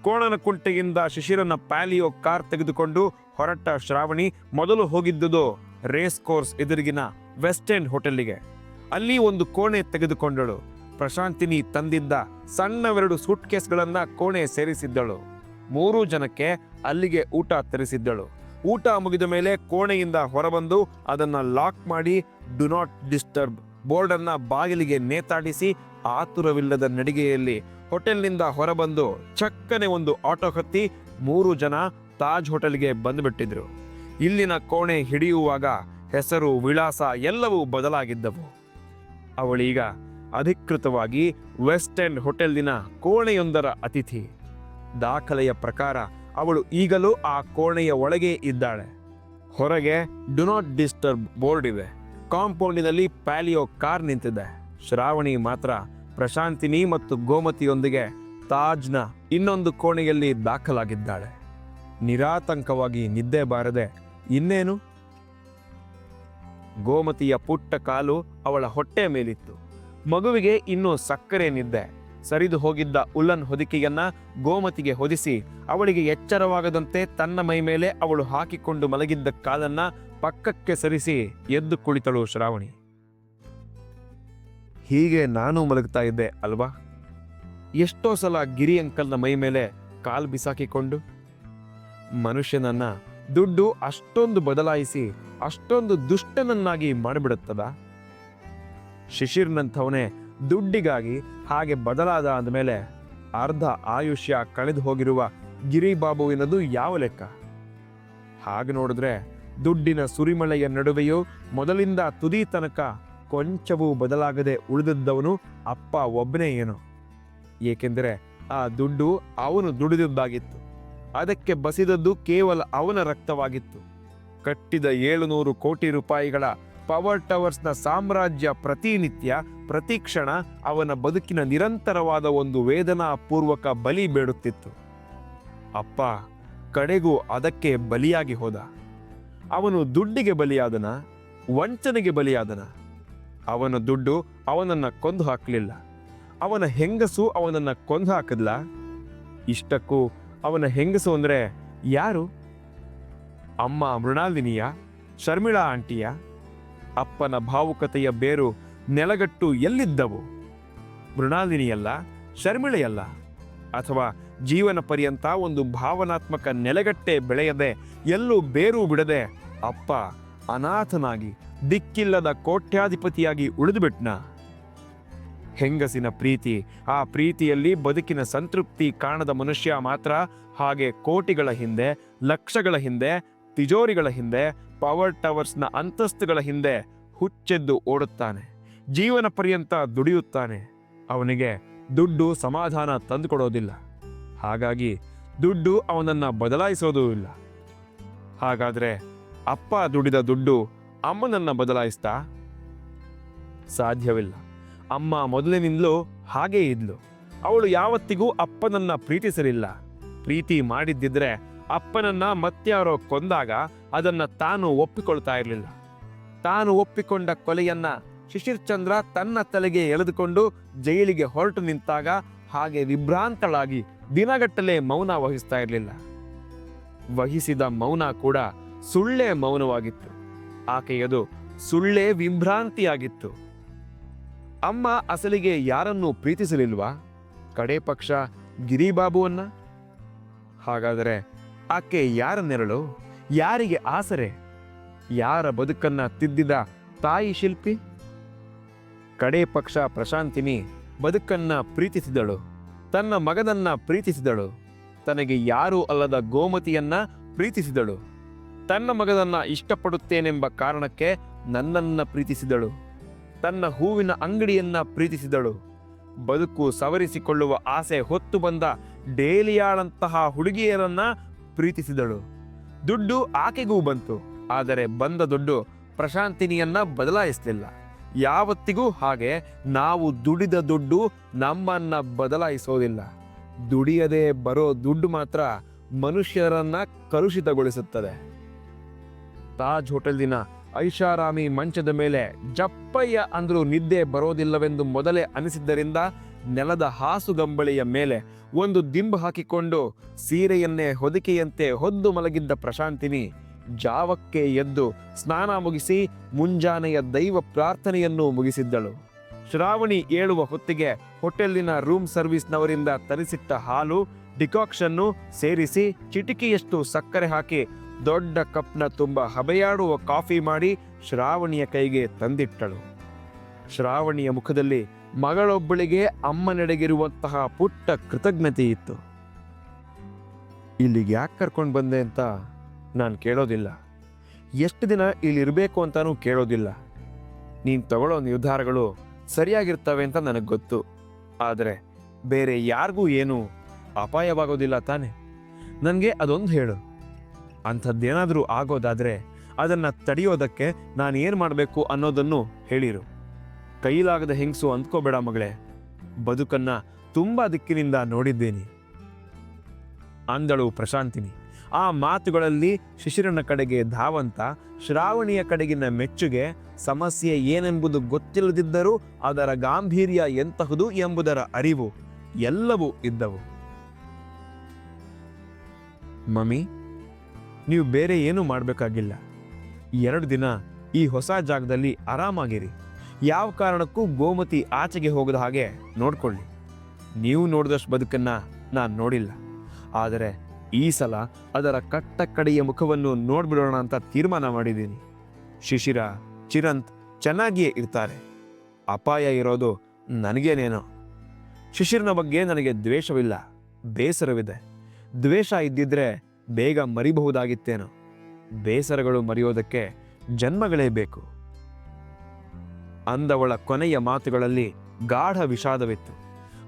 Speaker 1: ಕೋಣನ ಕುಂಟೆಯಿಂದ ಶಿಶಿರನ ಪ್ಯಾಲಿಯೋ ಕಾರ್ ತೆಗೆದುಕೊಂಡು ಹೊರಟ ಶ್ರಾವಣಿ ಮೊದಲು ಹೋಗಿದ್ದುದು ರೇಸ್ ಕೋರ್ಸ್ ಎದುರಿಗಿನ ವೆಸ್ಟ್ ಎಂಡ್ ಹೋಟೆಲ್ಗೆ ಅಲ್ಲಿ ಒಂದು ಕೋಣೆ ತೆಗೆದುಕೊಂಡಳು. ಪ್ರಶಾಂತಿನಿ ತಂದಿದ್ದ ಸಣ್ಣವೆರಡು ಸೂಟ್ ಕೇಸ್ಗಳನ್ನ ಕೋಣೆ ಸೇರಿಸಿದ್ದಳು. ಮೂರು ಜನಕ್ಕೆ ಅಲ್ಲಿಗೆ ಊಟ ತರಿಸಿದ್ದಳು. ಊಟ ಮುಗಿದ ಮೇಲೆ ಕೋಣೆಯಿಂದ ಹೊರಬಂದು ಅದನ್ನ ಲಾಕ್ ಮಾಡಿ, ಡು ನಾಟ್ ಡಿಸ್ಟರ್ಬ್ ಬೋರ್ಡನ್ನು ಬಾಗಿಲಿಗೆ ನೇತಾಡಿಸಿ ಆತುರವಿಲ್ಲದ ನಡಿಗೆಯಲ್ಲಿ ಹೋಟೆಲ್ನಿಂದ ಹೊರಬಂದು ಚಕ್ಕನೆ ಒಂದು ಆಟೋ ಹತ್ತಿ ಮೂರು ಜನ ತಾಜ್ ಹೋಟೆಲ್ಗೆ ಬಂದುಬಿಟ್ಟಿದ್ರು. ಇಲ್ಲಿನ ಕೋಣೆ ಹಿಡಿಯುವಾಗ ಹೆಸರು, ವಿಳಾಸ ಎಲ್ಲವೂ ಬದಲಾಗಿದ್ದವು. ಅವಳೀಗ ಅಧಿಕೃತವಾಗಿ ವೆಸ್ಟ್ ಎಂಡ್ ಹೋಟೆಲ್ನ ಕೋಣೆಯೊಂದರ ಅತಿಥಿ. ದಾಖಲೆಯ ಪ್ರಕಾರ ಅವಳು ಈಗಲೂ ಆ ಕೋಣೆಯ ಒಳಗೆ ಇದ್ದಾಳೆ. ಹೊರಗೆ ಡು ನಾಟ್ ಡಿಸ್ಟರ್ಬ್ ಬೋರ್ಡ್ ಇದೆ. ಕಾಂಪೌಂಡಿನಲ್ಲಿ ಪ್ಯಾಲಿಯೋ ಕಾರ್ ನಿಂತಿದೆ. ಶ್ರಾವಣಿ ಮಾತ್ರ ಪ್ರಶಾಂತಿನಿ ಮತ್ತು ಗೋಮತಿಯೊಂದಿಗೆ ತಾಜ್ನ ಇನ್ನೊಂದು ಕೋಣೆಯಲ್ಲಿ ದಾಖಲಾಗಿದ್ದಾಳೆ. ನಿರಾತಂಕವಾಗಿ ನಿದ್ದೆ ಬಾರದೆ, ಇನ್ನೇನು? ಗೋಮತಿಯ ಪುಟ್ಟ ಕಾಲು ಅವಳ ಹೊಟ್ಟೆ ಮೇಲಿತ್ತು. ಮಗುವಿಗೆ ಇನ್ನೂ ಸಕ್ಕರೆ ನಿದ್ದೆ. ಸರಿದು ಹೋಗಿದ್ದ ಉಲ್ಲನ್ ಹೊದಿಕೆಯನ್ನ ಗೋಮತಿಗೆ ಹೊದಿಸಿ, ಅವಳಿಗೆ ಎಚ್ಚರವಾಗದಂತೆ ತನ್ನ ಮೈ ಮೇಲೆ ಅವಳು ಹಾಕಿಕೊಂಡು ಮಲಗಿದ್ದ ಕಾಲನ್ನ ಪಕ್ಕಕ್ಕೆ ಸರಿಸಿ ಎದ್ದು ಕುಳಿತಳು ಶ್ರಾವಣಿ. ಹೀಗೆ ನಾನು ಮಲಗ್ತಾ ಇದ್ದೆ, ಅಲ್ವಾ? ಎಷ್ಟೋ ಸಲ ಗಿರಿ ಅಂಕಲ್ನ ಮೈ ಮೇಲೆ ಕಾಲ್ ಬಿಸಾಕಿಕೊಂಡು. ಮನುಷ್ಯನನ್ನ ದುಡ್ಡು ಅಷ್ಟೊಂದು ಬದಲಾಯಿಸಿ ಅಷ್ಟೊಂದು ದುಷ್ಟನನ್ನಾಗಿ ಮಾಡಿಬಿಡುತ್ತದ? ಶಿಶಿರ್ನಂಥವನೇ ದುಡ್ಡಿಗಾಗಿ ಹಾಗೆ ಬದಲಾದ ಅಂದಮೇಲೆ ಅರ್ಧ ಆಯುಷ್ಯ ಕಳೆದು ಹೋಗಿರುವ ಗಿರಿಬಾಬುವಿನದು ಯಾವ ಲೆಕ್ಕ? ಹಾಗೆ ನೋಡಿದ್ರೆ ದುಡ್ಡಿನ ಸುರಿಮಳೆಯ ನಡುವೆಯೂ ಮೊದಲಿಂದ ತುದಿ ತನಕ ಕೊಂಚವೂ ಬದಲಾಗದೆ ಉಳಿದಿದ್ದವನು ಅಪ್ಪ ಒಬ್ಬನೇ ಏನು. ಏಕೆಂದರೆ ಆ ದುಡ್ಡು ಅವನು ದುಡಿದಿದ್ದಾಗಿತ್ತು. ಅದಕ್ಕೆ ಬಸಿದದ್ದು ಕೇವಲ ಅವನ ರಕ್ತವಾಗಿತ್ತು. ಕಟ್ಟಿದ ಏಳುನೂರು ಕೋಟಿ ರೂಪಾಯಿಗಳ ಪವರ್ ಟವರ್ಸ್ನ ಸಾಮ್ರಾಜ್ಯ ಪ್ರತಿನಿತ್ಯ, ಪ್ರತಿಕ್ಷಣ ಅವನ ಬದುಕಿನ ನಿರಂತರವಾದ ಒಂದು ವೇದನಾಪೂರ್ವಕ ಬಲಿ ಬೇಡುತ್ತಿತ್ತು. ಅಪ್ಪ, ಕಡೆಗೂ ಅದಕ್ಕೆ ಬಲಿಯಾಗಿ ಹೋದ. ಅವನು ದುಡ್ಡಿಗೆ ಬಲಿಯಾದನ, ವಂಚನೆಗೆ ಬಲಿಯಾದನ ಅವನ ದುಡ್ಡು ಅವನನ್ನ ಕೊಂದು ಹಾಕಲಿಲ್ಲ. ಅವನ ಹೆಂಗಸು ಅವನನ್ನ ಕೊಂದು ಹಾಕದ್ಲ? ಇಷ್ಟಕ್ಕೂ ಅವನ ಹೆಂಗಸು ಅಂದ್ರೆ ಯಾರು? ಅಮ್ಮ ಮೃಣಾಲಿನಿಯ? ಶರ್ಮಿಳಾ ಆಂಟಿಯ? ಅಪ್ಪನ ಭಾವುಕತೆಯ ಬೇರು ನೆಲಗಟ್ಟು ಎಲ್ಲಿದ್ದವು? ಮೃಣಾಲಿನಿಯಲ್ಲ, ಶರ್ಮಿಳೆಯಲ್ಲ? ಅಥವಾ ಜೀವನ ಪರ್ಯಂತ ಒಂದು ಭಾವನಾತ್ಮಕ ನೆಲೆಗಟ್ಟೆ ಬೆಳೆಯದೆ ಎಲ್ಲೂ ಬೇರು ಬಿಡದೆ ಅಪ್ಪ ಅನಾಥನಾಗಿ ದಿಕ್ಕಿಲ್ಲದ ಕೋಟ್ಯಾಧಿಪತಿಯಾಗಿ ಉಳಿದುಬಿಟ್ನ. ಹೆಂಗಸಿನ ಪ್ರೀತಿ, ಆ ಪ್ರೀತಿಯಲ್ಲಿ ಬದುಕಿನ ಸಂತೃಪ್ತಿ ಕಾಣದ ಮನುಷ್ಯ ಮಾತ್ರ ಹಾಗೆ ಕೋಟಿಗಳ ಹಿಂದೆ, ಲಕ್ಷಗಳ ಹಿಂದೆ, ತಿಜೋರಿಗಳ ಹಿಂದೆ, ಪವರ್ ಟವರ್ಸ್ನ ಅಂತಸ್ತುಗಳ ಹಿಂದೆ ಹುಚ್ಚೆದ್ದು ಓಡುತ್ತಾನೆ, ಜೀವನ ಪರ್ಯಂತ ದುಡಿಯುತ್ತಾನೆ. ಅವನಿಗೆ ದುಡ್ಡು ಸಮಾಧಾನ ತಂದುಕೊಡೋದಿಲ್ಲ. ಹಾಗಾಗಿ ದುಡ್ಡು ಅವನನ್ನು ಬದಲಾಯಿಸೋದೂ ಇಲ್ಲ. ಹಾಗಾದರೆ ಅಪ್ಪ ದುಡಿದ ದುಡ್ಡು ಅಮ್ಮನನ್ನ ಬದಲಾಯಿಸ್ತಾ ಸಾಧ್ಯವಿಲ್ಲ. ಅಮ್ಮ ಮೊದಲಿನಿಂದಲೂ ಹಾಗೇ ಇದ್ಲು. ಅವಳು ಯಾವತ್ತಿಗೂ ಅಪ್ಪನನ್ನ ಪ್ರೀತಿಸಲಿಲ್ಲ. ಪ್ರೀತಿ ಮಾಡಿದ್ದಿದ್ರೆ ಅಪ್ಪನನ್ನ ಮತ್ಯಾರೋ ಕೊಂದಾಗ ಅದನ್ನ ತಾನು ಒಪ್ಪಿಕೊಳ್ತಾ ಇರಲಿಲ್ಲ. ತಾನು ಒಪ್ಪಿಕೊಂಡ ಕೊಲೆಯನ್ನ ಶಿಶಿರ್ ಚಂದ್ರ ತನ್ನ ತಲೆಗೆ ಎಳೆದುಕೊಂಡು ಜೈಲಿಗೆ ಹೊರಟು ನಿಂತಾಗ ಹಾಗೆ ವಿಭ್ರಾಂತಳಾಗಿ ದಿನಗಟ್ಟಲೆ ಮೌನ ವಹಿಸ್ತಾ ಇರಲಿಲ್ಲ. ವಹಿಸಿದ ಮೌನ ಕೂಡ ಸುಳ್ಳೇ ಮೌನವಾಗಿತ್ತು. ಆಕೆಯದು ಸುಳ್ಳೇ ವಿಭ್ರಾಂತಿಯಾಗಿತ್ತು. ಅಮ್ಮ ಅಸಲಿಗೆ ಯಾರನ್ನು ಪ್ರೀತಿಸಲಿಲ್ವಾ? ಕಡೆ ಪಕ್ಷ ಗಿರಿಬಾಬುವನ್ನ? ಹಾಗಾದರೆ ಆಕೆ ಯಾರ ನೆರಳು? ಯಾರಿಗೆ ಆಸರೆ? ಯಾರ ಬದುಕನ್ನ ತಿದ್ದಿದ ತಾಯಿ ಶಿಲ್ಪಿ? ಕಡೆ ಪಕ್ಷ ಪ್ರಶಾಂತಿನಿ ಬದುಕನ್ನ ಪ್ರೀತಿಸಿದಳು. ತನ್ನ ಮಗನನ್ನ ಪ್ರೀತಿಸಿದಳು. ತನಗೆ ಯಾರೂ ಅಲ್ಲದ ಗೋಮತಿಯನ್ನ ಪ್ರೀತಿಸಿದಳು. ತನ್ನ ಮಗನನ್ನ ಇಷ್ಟಪಡುತ್ತೇನೆಂಬ ಕಾರಣಕ್ಕೆ ನನ್ನನ್ನ ಪ್ರೀತಿಸಿದಳು. ತನ್ನ ಹೂವಿನ ಅಂಗಡಿಯನ್ನ ಪ್ರೀತಿಸಿದಳು. ಬದುಕು ಸವರಿಸಿಕೊಳ್ಳುವ ಆಸೆ ಹೊತ್ತು ಬಂದ ಡೇಲಿಯಾಳಂತಹ ಹುಡುಗಿಯರನ್ನ ಪ್ರೀತಿಸಿದಳು. ದುಡ್ಡು ಆಕೆಗೂ ಬಂತು, ಆದರೆ ಬಂದ ದುಡ್ಡು ಪ್ರಶಾಂತಿನಿಯನ್ನ ಬದಲಾಯಿಸಲಿಲ್ಲ. ಯಾವತ್ತಿಗೂ ಹಾಗೆ ನಾವು ದುಡಿದ ದುಡ್ಡು ನಮ್ಮನ್ನ ಬದಲಾಯಿಸೋದಿಲ್ಲ. ದುಡಿಯದೆ ಬರೋ ದುಡ್ಡು ಮಾತ್ರ ಮನುಷ್ಯರನ್ನ ಕಲುಷಿತಗೊಳಿಸುತ್ತದೆ. ತಾಜ್ ಹೋಟೆಲ್ದಿನ ಐಷಾರಾಮಿ ಮಂಚದ ಮೇಲೆ ಜಪ್ಪಯ್ಯ ಅಂದ್ರೂ ನಿದ್ದೆ ಬರೋದಿಲ್ಲವೆಂದು ಮೊದಲೇ ಅನಿಸಿದ್ದರಿಂದ ನೆಲದ ಹಾಸುಗಂಬಳಿಯ ಮೇಲೆ ಒಂದು ದಿಂಬು ಹಾಕಿಕೊಂಡು ಸೀರೆಯನ್ನೇ ಹೊದಿಕೆಯಂತೆ ಹೊದ್ದು ಮಲಗಿದ್ದ ಪ್ರಶಾಂತಿನಿ ಜಾವಕ್ಕೆ ಎದ್ದು ಸ್ನಾನ ಮುಗಿಸಿ ಮುಂಜಾನೆಯ ದೈವ ಪ್ರಾರ್ಥನೆಯನ್ನು ಮುಗಿಸಿದ್ದಳು. ಶ್ರಾವಣಿ ಏಳುವ ಹೊತ್ತಿಗೆ ಹೋಟೆಲ್ಲಿನ ರೂಮ್ ಸರ್ವಿಸ್ನವರಿಂದ ತರಿಸಿಟ್ಟ ಹಾಲು, ಡಿಕಾಕ್ಷನ್ನು ಸೇರಿಸಿ ಚಿಟಿಕಿಯಷ್ಟು ಸಕ್ಕರೆ ಹಾಕಿ ದೊಡ್ಡ ಕಪ್ನ ತುಂಬ ಹಬೆಯಾಡುವ ಕಾಫಿ ಮಾಡಿ ಶ್ರಾವಣಿಯ ಕೈಗೆ ತಂದಿಟ್ಟಳು. ಶ್ರಾವಣಿಯ ಮುಖದಲ್ಲಿ ಮಗಳೊಬ್ಬಳಿಗೆ ಅಮ್ಮನೆಡೆಗಿರುವಂತಹ ಪುಟ್ಟ ಕೃತಜ್ಞತೆ ಇತ್ತು. ಇಲ್ಲಿಗೆ ಯಾಕೆ ಕರ್ಕೊಂಡು ಬಂದೆ ಅಂತ ನಾನು ಕೇಳೋದಿಲ್ಲ. ಎಷ್ಟು ದಿನ ಇಲ್ಲಿರಬೇಕು ಅಂತಾನೂ ಕೇಳೋದಿಲ್ಲ. ನೀನು ತಗೊಳ್ಳೋ ನಿರ್ಧಾರಗಳು ಸರಿಯಾಗಿರ್ತವೆ ಅಂತ ನನಗೆ ಗೊತ್ತು. ಆದರೆ ಬೇರೆ ಯಾರಿಗೂ ಏನೂ ಅಪಾಯವಾಗೋದಿಲ್ಲ ತಾನೆ. ನನಗೆ ಅದೊಂದು ಹೇಳು. ಅಂಥದ್ದೇನಾದರೂ ಆಗೋದಾದರೆ ಅದನ್ನು ತಡೆಯೋದಕ್ಕೆ ನಾನು ಏನು ಮಾಡಬೇಕು ಅನ್ನೋದನ್ನು ಹೇಳಿರು. ಕೈಲಾಗದ ಹೆಂಗಸು ಅಂದ್ಕೋಬೇಡ ಮಗಳೇ, ಬದುಕನ್ನ ತುಂಬ ದಿಕ್ಕಿನಿಂದ ನೋಡಿದ್ದೀನಿ. ಅಂದಳು ಪ್ರಶಾಂತಿನಿ. ಆ ಮಾತುಗಳಲ್ಲಿ ಶಿಶಿರನ ಕಡೆಗೆ ಧಾವಂತ, ಶ್ರಾವಣಿಯ ಕಡೆಗಿನ ಮೆಚ್ಚುಗೆ, ಸಮಸ್ಯೆ ಏನೆಂಬುದು ಗೊತ್ತಿಲ್ಲದಿದ್ದರೂ ಅದರ ಗಾಂಭೀರ್ಯ ಎಂತಹುದು ಎಂಬುದರ ಅರಿವು ಎಲ್ಲವೂ ಇದ್ದವು. ಮಮ್ಮಿ ನೀವು ಬೇರೆ ಏನೂ ಮಾಡಬೇಕಾಗಿಲ್ಲ. ಎರಡು ದಿನ ಈ ಹೊಸ ಜಾಗದಲ್ಲಿ ಆರಾಮಾಗಿರಿ. ಯಾವ ಕಾರಣಕ್ಕೂ ಗೋಮತಿ ಆಚೆಗೆ ಹೋಗದ ಹಾಗೆ ನೋಡ್ಕೊಳ್ಳಿ. ನೀವು ನೋಡಿದಷ್ಟು ಬದುಕನ್ನು ನಾನು ನೋಡಿಲ್ಲ. ಆದರೆ ಈ ಸಲ ಅದರ ಕಟ್ಟ ಕಡೆಯ ಮುಖವನ್ನು ನೋಡ್ಬಿಡೋಣ ಅಂತ ತೀರ್ಮಾನ ಮಾಡಿದ್ದೀನಿ. ಶಿಶಿರ, ಚಿರಂತ್ ಚೆನ್ನಾಗಿಯೇ ಇರ್ತಾರೆ. ಅಪಾಯ ಇರೋದು ನನಗೇನೇನೋ. ಶಿಶಿರನ ಬಗ್ಗೆ ನನಗೆ ದ್ವೇಷವಿಲ್ಲ. ಬೇಸರವಿದೆ. ದ್ವೇಷ ಇದ್ದಿದ್ರೆ ಬೇಗ ಮರಿಬಹುದಾಗಿತ್ತೇನೋ. ಬೇಸರಗಳು ಮರೆಯೋದಕ್ಕೆ ಜನ್ಮಗಳೇ ಬೇಕು. ಅಂದವಳ ಕೊನೆಯ ಮಾತುಗಳಲ್ಲಿ ಗಾಢ ವಿಷಾದವಿತ್ತು.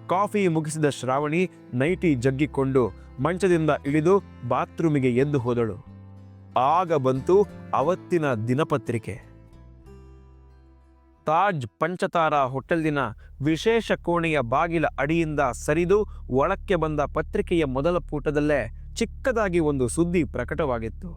Speaker 1: ಕಾಫಿ ಮುಗಿಸಿದ ಶ್ರಾವಣಿ ನೈಟಿ ಜಗ್ಗಿಕೊಂಡು ಮಂಚದಿಂದ ಇಳಿದು ಬಾತ್ರೂಮಿಗೆ ಎದ್ದು ಹೋದಳು. ಆಗ ಬಂತು ಅವತ್ತಿನ ದಿನಪತ್ರಿಕೆ. ತಾಜ್ ಪಂಚತಾರಾ ಹೋಟೆಲ್ನ ವಿಶೇಷ ಕೋಣೆಯ ಬಾಗಿಲ ಅಡಿಯಿಂದ ಸರಿದು ಒಳಕ್ಕೆ ಬಂದ ಪತ್ರಿಕೆಯ ಮೊದಲ ಪುಟದಲ್ಲೇ ಚಿಕ್ಕದಾಗಿ ಒಂದು ಸುದ್ದಿ ಪ್ರಕಟವಾಗಿತ್ತು.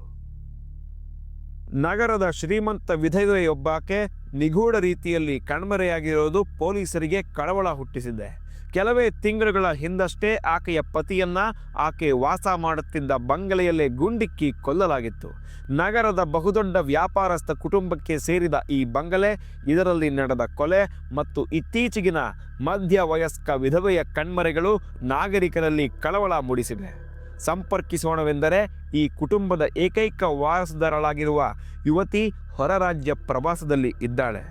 Speaker 1: ನಗರದ ಶ್ರೀಮಂತ ವಿಧವೆಯೊಬ್ಬಾಕೆ ನಿಗೂಢ ರೀತಿಯಲ್ಲಿ ಕಣ್ಮರೆಯಾಗಿರೋದು ಪೊಲೀಸರಿಗೆ ಕಳವಳ ಹುಟ್ಟಿಸಿದೆ. ಕೆಲವೇ ತಿಂಗಳುಗಳ ಹಿಂದಷ್ಟೇ ಆಕೆಯ ಪತಿಯನ್ನ ಆಕೆ ವಾಸ ಮಾಡುತ್ತಿದ್ದ ಬಂಗಲೆಯಲ್ಲೇ ಗುಂಡಿಕ್ಕಿ ಕೊಲ್ಲಲಾಗಿತ್ತು. ನಗರದ ಬಹುದೊಡ್ಡ ವ್ಯಾಪಾರಸ್ಥ ಕುಟುಂಬಕ್ಕೆ ಸೇರಿದ ಈ ಬಂಗಲೆ ಇದರಲ್ಲಿ ನಡೆದ ಕೊಲೆ ಮತ್ತು ಇತ್ತೀಚೆಗಿನ ಮಧ್ಯ ವಯಸ್ಕ ವಿಧವೆಯ ಕಣ್ಮರೆಗಳು ನಾಗರಿಕರಲ್ಲಿ ಕಳವಳ ಮೂಡಿಸಿವೆ. ಸಂಪರ್ಕಿಸೋಣವೆಂದರೆ ಈ ಕುಟುಂಬದ ಏಕೈಕ ವಾರಸುದಾರಳಾಗಿರುವ ಯುವತಿ ಹೊರ ರಾಜ್ಯ ಪ್ರವಾಸದಲ್ಲಿ ಇದ್ದಾಳೆ.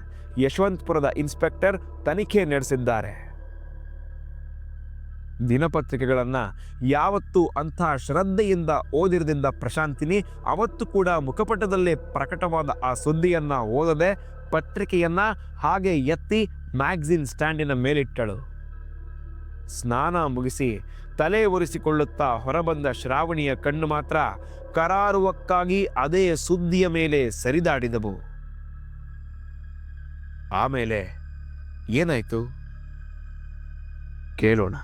Speaker 1: ಯಶವಂತಪುರದ ಇನ್ಸ್ಪೆಕ್ಟರ್ ತನಿಖೆ ನಡೆಸಿದ್ದಾರೆ. ದಿನಪತ್ರಿಕೆಗಳನ್ನು ಯಾವತ್ತು ಅಂಥ ಶ್ರದ್ಧೆಯಿಂದ ಓದಿರದಿಂದ ಪ್ರಶಾಂತಿನಿ ಅವತ್ತು ಕೂಡ ಮುಖಪಟದಲ್ಲೇ ಪ್ರಕಟವಾದ ಆ ಸುದ್ದಿಯನ್ನು ಓದದೆ ಪತ್ರಿಕೆಯನ್ನು ಹಾಗೆ ಎತ್ತಿ ಮ್ಯಾಗ್ಝಿನ್ ಸ್ಟ್ಯಾಂಡಿನ ಮೇಲಿಟ್ಟಳು. ಸ್ನಾನ ಮುಗಿಸಿ ತಲೆ ಒರೆಸಿಕೊಳ್ಳುತ್ತಾ ಹೊರಬಂದ ಶ್ರಾವಣಿಯ ಕಣ್ಣು ಮಾತ್ರ ಕರಾರುವಕ್ಕಾಗಿ ಅದೇ ಸುದ್ದಿಯ ಮೇಲೆ ಸರಿದಾಡಿದವು. ಆಮೇಲೆ ಏನಾಯಿತು? ಕೇಳೋಣ.